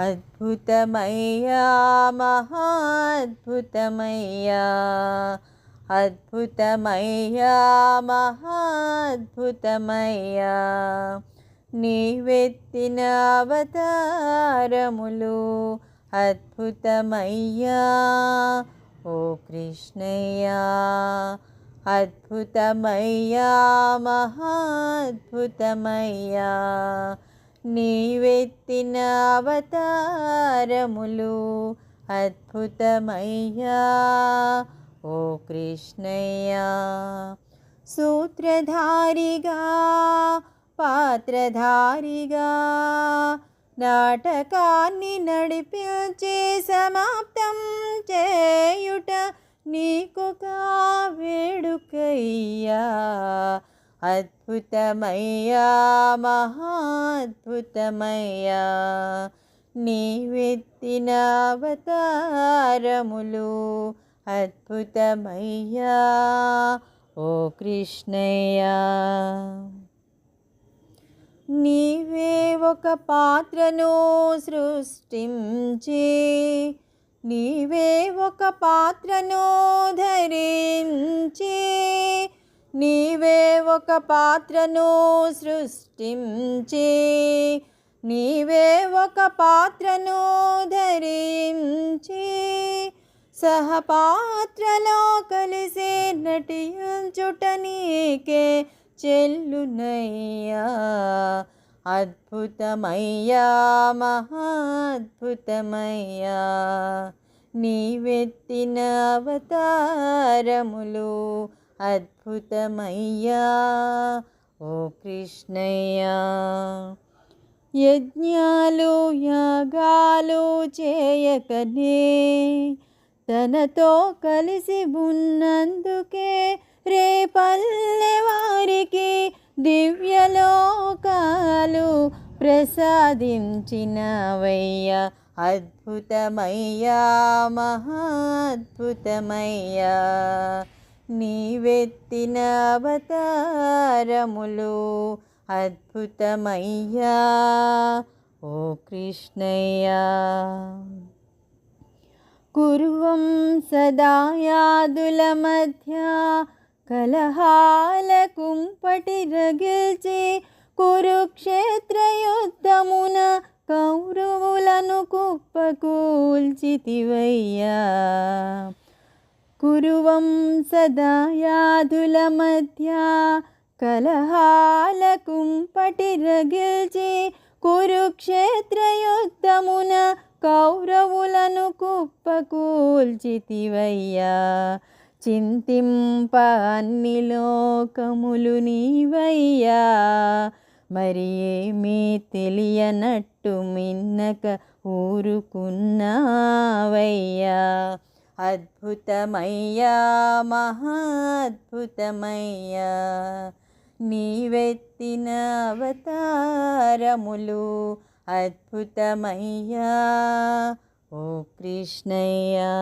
అద్భుతమయ్యా మహాద్భుతమయ్యా అద్భుతమయ్యా మహాద్భుతమయ్యా నీవెత్తిన అవతారములు అద్భుతమయ్యా ఓ కృష్ణయ్యా అద్భుతమయ్యా మహాద్భుతమయ్యా నీవెత్తిన అవతారములు అద్భుతమయ్యా. ఓ కృష్ణయ్యా సూత్రధారిగా పాత్రధారిగా నాటకాన్ని నడిపించే సమాప్తం చేయుట నీకు వేడుకయ్యా అద్భుతమయ్యా మహాద్భుతమయ్యా నీవెత్తిన అవతారములు అద్భుతమయ్యా ఓ కృష్ణయ్యా. నీవే ఒక పాత్రను సృష్టించి నీవే ఒక పాత్రను ధరించి నీవే ఒక పాత్రను సృష్టించి నీవే ఒక పాత్రను ధరించి సహపాత్రలో కలిసి నటించుట నీకే చెల్లునయ్యా. అద్భుతమయ్యా మహాద్భుతమయ్యా. నీవెత్తిన అవతారములు అద్భుతమయ్యా. ఓ కృష్ణయ్యా యజ్ఞాలు యాగాలు చేయకనే తనతో కలిసి ఉన్నందుకే రేపల్లె వారికి దివ్యలోకాలు ప్రసాదించినవయ్య. అద్భుతమయ్యా మహాద్భుతమయ్యా నీవెత్తిన అవతారములు అద్భుతమయ్యా. ఓ కృష్ణయ్యా కురువం సదాయాదుల మధ్య కలహాల కుంపటి రగిల్చి కురుక్షేత్ర యుద్ధమున కౌరవులను కుప్పకూల్చితివయ్యా. కురువం సదా యాదుల మధ్య కలహాల కుంపటి రగిల్చి కురుక్షేత్ర యుద్ధమున కౌరవులను కుప్పకూల్చితివయ్యా చింతింప అన్ని లోకములు నీవయ్యా మరి ఏమీ తెలియనట్టు మిన్నక ఊరుకున్నావయ్యా। అద్భుతమయ్యా మహాద్భుతమయ్యా. నీవెత్తిన అవతారములు అద్భుతమయ్యా ఓ కృష్ణయ్యా.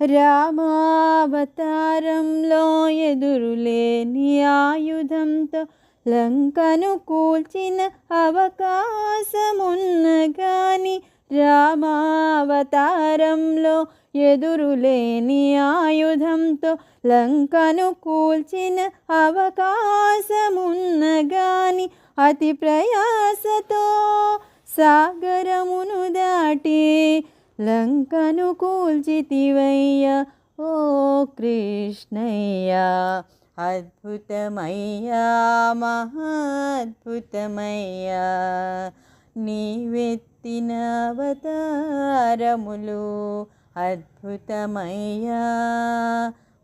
రామావతారంలో ఎదురులేని ఆయుధంతో లంకను కూల్చిన అవకాశమున్న కానీ రామావతారంలో ఎదురులేని ఆయుధంతో లంకను కూల్చిన అవకాశమున్న గాని అతి ప్రయాసతో సాగరమును దాటి లంకను కూల్చితివయ్య ఓ కృష్ణయ్య అద్భుతమయ్యా మహాద్భుతమయ్యా నీవెత్తిన అవతారములు అద్భుతమయ్యా.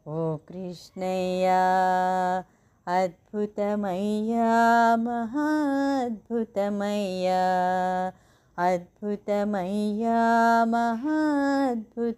ఓ కృష్ణయ్యా అద్భుతమయ్యా మహాద్భుతమయ్యా అద్భుతమయ్యా మహాద్భుతమయ్యా.